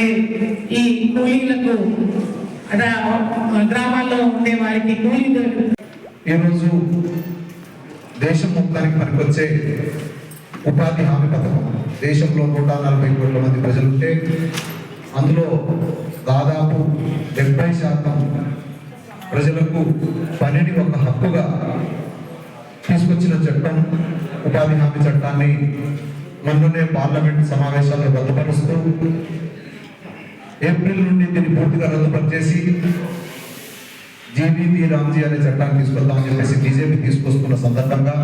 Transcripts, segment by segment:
మరి ఈ కూలీలకు గ్రామాల్లో ఉండే వారికి కూలీలు ఈరోజు దేశం మొత్తానికి పనికొచ్చే ఉపాధి హామీ పథకం. దేశంలో నూట నలభై కోట్ల మంది ప్రజలుంటే అందులో దాదాపు డెబ్బై శాతం ప్రజలకు పనిని ఒక హక్కుగా తీసుకొచ్చిన చట్టం ఉపాధి హామీ చట్టాన్ని మొన్ననే పార్లమెంట్ సమావేశాల్లో రద్దుపరుస్తూ ఏప్రిల్ నుండి దీన్ని పూర్తిగా రద్దుపరిచేసి జీబీపీ రామ్జీ అనే చట్టాన్ని తీసుకొద్దామని చెప్పేసి బీజేపీ తీసుకొస్తున్న సందర్భంగా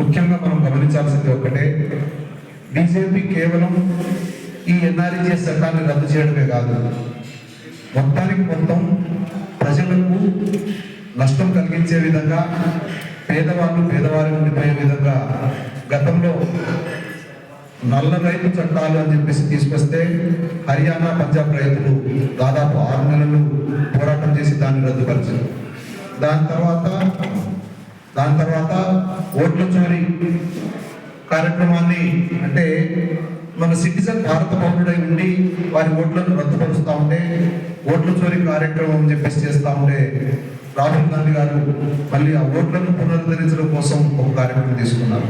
ముఖ్యంగా మనం గమనించాల్సింది ఒక్కటే. బీజేపీ కేవలం ఈ ఎన్ఆర్ఈజీఎస్ చట్టాన్ని రద్దు చేయడమే కాదు. మొత్తానికి మొత్తం ప్రజలకు నష్టం కలిగించే విధంగా పేదవాళ్ళు పేదవారి ఉండిపోయే విధంగా గతంలో నల్ల రైతు చట్టాలు అని చెప్పేసి తీసుకొస్తే హర్యానా పంజాబ్ రైతులు దాదాపు ఆరు నెలలు పోరాటం చేసి దాన్ని రద్దుపరిచారు. దాని తర్వాత దాని తర్వాత ఓట్ల చోరీ కార్యక్రమాన్ని అంటే మన సిటిజన్ భారత పౌరుడై ఉండి వారి ఓట్లను రద్దుపరుస్తూ ఉంటే ఓట్ల చోరీ కార్యక్రమం అని చెప్పేసి చేస్తూ ఉంటే రాహుల్ గాంధీ గారు మళ్ళీ ఆ ఓట్లను పునరుద్ధరించడం కోసం ఒక కార్యక్రమం తీసుకున్నారు.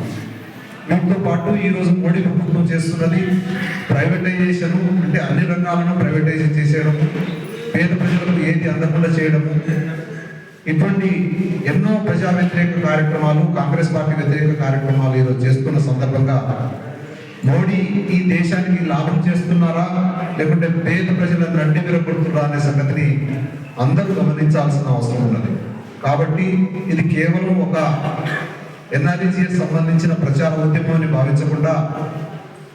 వీటితో పాటు ఈ రోజు మోడీ ప్రభుత్వం చేస్తున్నది ప్రైవేటైజేషన్ అంటే అన్ని రంగాలను ప్రైవేటైజేషన్ చేసేయడం పేద ప్రజలకు ఏది అందకుండా చేయడము ఇటువంటి ఎన్నో ప్రజా వ్యతిరేక కార్యక్రమాలు కాంగ్రెస్ పార్టీ వ్యతిరేక కార్యక్రమాలు ఈరోజు చేస్తున్న సందర్భంగా మోడీ ఈ దేశానికి లాభం చేస్తున్నారా లేకుంటే పేద ప్రజలను నడ్డి విరగొడుతున్నారా అనే సంగతిని అందరూ గమనించాల్సిన అవసరం ఉన్నది. కాబట్టి ఇది కేవలం ఒక ఎన్ఆర్ఈజీఎస్ సంబంధించిన ప్రచార ఉద్యమం అని భావించకుండా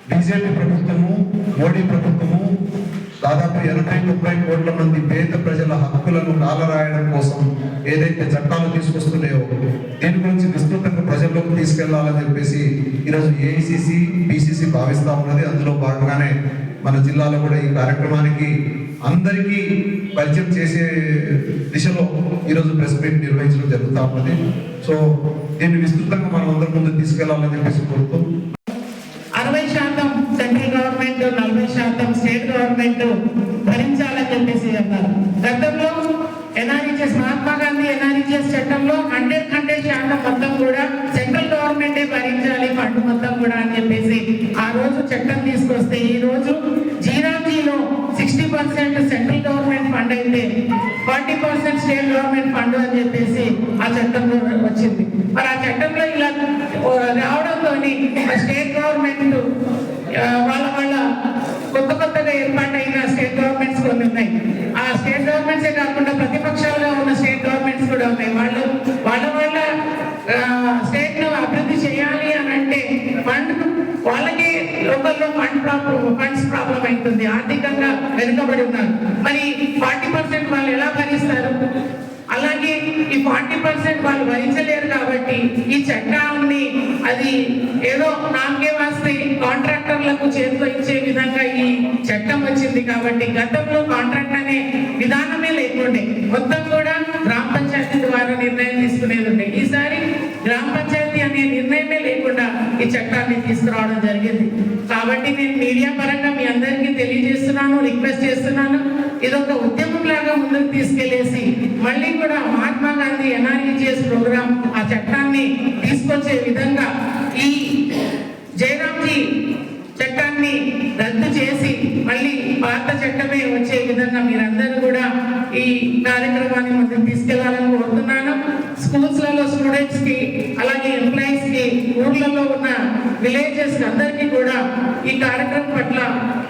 బీజేపీ ప్రభుత్వము మోడీ ప్రభుత్వము దాదాపు ఎనభై ముప్పై కోట్ల మంది పేద ప్రజల హక్కులను కాలరాయడం కోసం ఏదైతే చట్టాలు తీసుకొస్తున్నాయో దీని గురించి విస్తృతంగా ప్రజల్లోకి తీసుకెళ్ళాలని చెప్పేసి ఈరోజు ఏఐసిసి బీసీసీ భావిస్తూ ఉన్నది. అందులో భాగంగానే మన జిల్లాలో కూడా ఈ కార్యక్రమానికి అందరికీ పరిచయం చేసే దిశలో ఈరోజు ప్రెస్ మీట్ నిర్వహించడం జరుగుతూ ఉన్నది. సో దీన్ని విస్తృతంగా మనం అందరి ముందు తీసుకెళ్ళాలని చెప్పేసి కోరుతూ అరవై శాతం సెంట్రల్ గవర్నమెంట్ నలభై శాతం స్టేట్ గవర్నమెంట్ భరించాలని చెప్పేసి అన్నారు గతంలో ఎన్ఆర్ఈజెస్ మహాత్మా గాంధీ ఎన్ఆర్ఈజెస్ చట్టంలో హండ్రెడ్ హండ్రెడ్ శాతం మొత్తం కూడా సెంట్రల్ గవర్నమెంటే భరించాలి ఫండ్ మొత్తం కూడా అని చెప్పేసి ఆ రోజు చట్టం తీసుకొస్తే ఈ రోజు జీరాజీలో sixty percent central government fund అయితే forty percent state government fund అని చెప్పేసి ఆ చట్టంలో వచ్చింది. మరి ఆ చట్టంలో ఇలా రావడంతో స్టేట్ గవర్నమెంట్ వాళ్ళ వాళ్ళ కొత్త కొత్తగా ఏర్పాటైన స్టేట్ గవర్నమెంట్స్ కొన్ని ఉన్నాయి. ఆ స్టేట్ గవర్నమెంట్సే కాకుండా ప్రతిపక్షాలుగా ఉన్న స్టేట్ గవర్నమెంట్స్ కూడా ఉన్నాయి. వాళ్ళు వాళ్ళ వాళ్ళ స్టేట్ను అభివృద్ధి చేయాలి అని అంటే ఫండ్ వాళ్ళకి లోకల్లో ఫండ్ ప్రాబ్లం ఫండ్స్ ప్రాబ్లం అవుతుంది ఆర్థికంగా వెనుకబడి ఉన్నారు. మరి ఫార్టీ పర్సెంట్ వాళ్ళు ఎలా భరిస్తారు? ఫార్టీ పర్సెంట్ వాళ్ళు భరించలేరు కాబట్టి ఈ చట్టాన్ని అది ఏదో నాకే వాస్తే కాంట్రాక్టర్లకు చేతిలో ఇచ్చే విధంగా ఈ చట్టం వచ్చింది కాబట్టి గతంలో కాంట్రాక్ట్ అనే విధానమే లేకుండే. మొత్తం కూడా గ్రామ పంచాయతీ ద్వారా నిర్ణయం తీసుకునేది ఉండే. ఈసారి గ్రామ పంచాయతీ అనే నిర్ణయమే లేకుండా ఈ చట్టాన్ని తీసుకురావడం జరిగింది. కాబట్టి నేను మీడియా పరంగా మీ అందరికీ తెలియజేస్తున్నాను రిక్వెస్ట్ చేస్తున్నాను. ఇదొక ఉద్యమం లాగా ముందుకు తీసుకెళ్ళేసి మళ్ళీ కూడా మహాత్మా గాంధీ ఎన్ఆర్ఈజిఎస్ ప్రోగ్రామ్ ఆ చట్టాన్ని తీసుకొచ్చే విధంగా ఈ జయరాంజీ చట్టాన్ని రద్దు చేసి మళ్ళీ పాత చట్టమే వచ్చే విధంగా మీరందరూ కూడా ఈ కార్యక్రమాన్ని ముందుకు తీసుకెళ్ళాలని కోరుతున్నాను. స్కూల్స్లలో స్టూడెంట్స్కి అలాగే ఎంప్లాయీ కి ఊర్లలో ఉన్న విలేజెస్ అందరికీ కూడా ఈ కార్యక్రమం పట్ల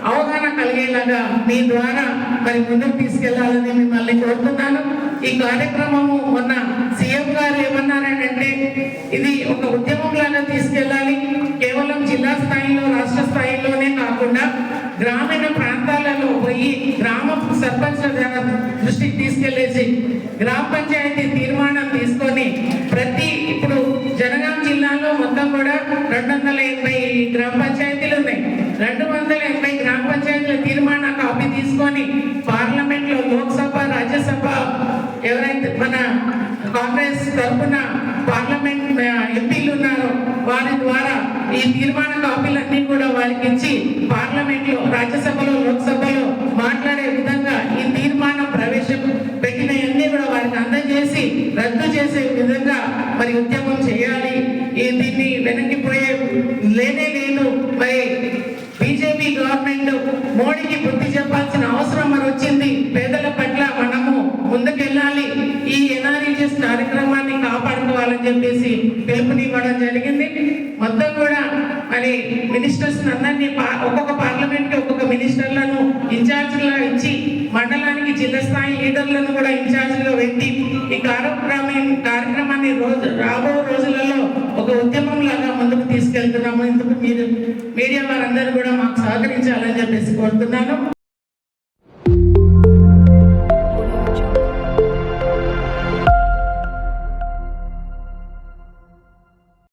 అవగాహన కలిగేలాగా మీ ద్వారా మరి ముందుకు తీసుకెళ్ళాలని మిమ్మల్ని కోరుతున్నాను. ఈ కార్యక్రమము మొన్న సీఎం గారు ఏమన్నారంటే ఇది ఒక ఉద్యమం లాగా తీసుకెళ్ళాలి. కేవలం జిల్లా స్థాయిలో రాష్ట్ర స్థాయిలోనే కాకుండా గ్రామీణ ప్రాంతాలలో పోయి గ్రామ సర్పంచ్ దృష్టికి తీసుకెళ్ళేసి గ్రామ పంచాయతీ గ్రామ పంచాయతీలు ఉన్నాయి. రెండు వందల ఎనభై గ్రామ పంచాయతీల తీర్మాన కాపీ తీసుకొని పార్లమెంట్లో లోక్సభ రాజ్యసభ ఎవరైతే మన కాంగ్రెస్ తరఫున పార్లమెంట్ ఎంపీలు ఉన్నారో వారి ద్వారా ఈ తీర్మాన కాపీలన్నీ కూడా వారికి ఇచ్చి పార్లమెంట్లో రాజ్యసభలో లోక్సభలో మాట్లాడే విధంగా ఈ తీర్మానం ప్రవేశం పెట్టినవన్నీ కూడా వారికి అందజేసి రద్దు చేసే విధంగా మరి ఉద్యమం చేయాలి. ఈ దీన్ని వెనక్కిపోయే లేనే లేదు మరి బీజేపీ గవర్నమెంట్ మోడీకి బుద్ధి చెప్పాల్సిన అవసరం మరి వచ్చింది పేదల పట్ల మనము ముందుకెళ్ళాలి ఈ ఎన్ఆర్ఈజెస్ కార్యక్రమాన్ని కాపాడుకోవాలని చెప్పేసి పిలుపునివ్వడం జరిగింది. మొత్తం కూడా మరి మినిస్టర్స్ అందరినీ ఒక్కొక్క పార్లమెంట్కి ఒక్కొక్క మినిస్టర్లను ఇన్ఛార్జ్గా ఇచ్చి మండలానికి జిల్లా స్థాయి లీడర్లను కూడా ఇన్ఛార్జ్గా పెట్టి ఈ కార్యక్రమం కార్యక్రమాన్ని రోజు రాబో రోజులలో ఒక ఉద్యమం లాగా ముందుకు తీసుకెళ్తున్నాము. ఇందుకు మీరు మీడియా వారందరూ కూడా మాకు సహకరించాలని చెప్పేసి కోరుతున్నాను.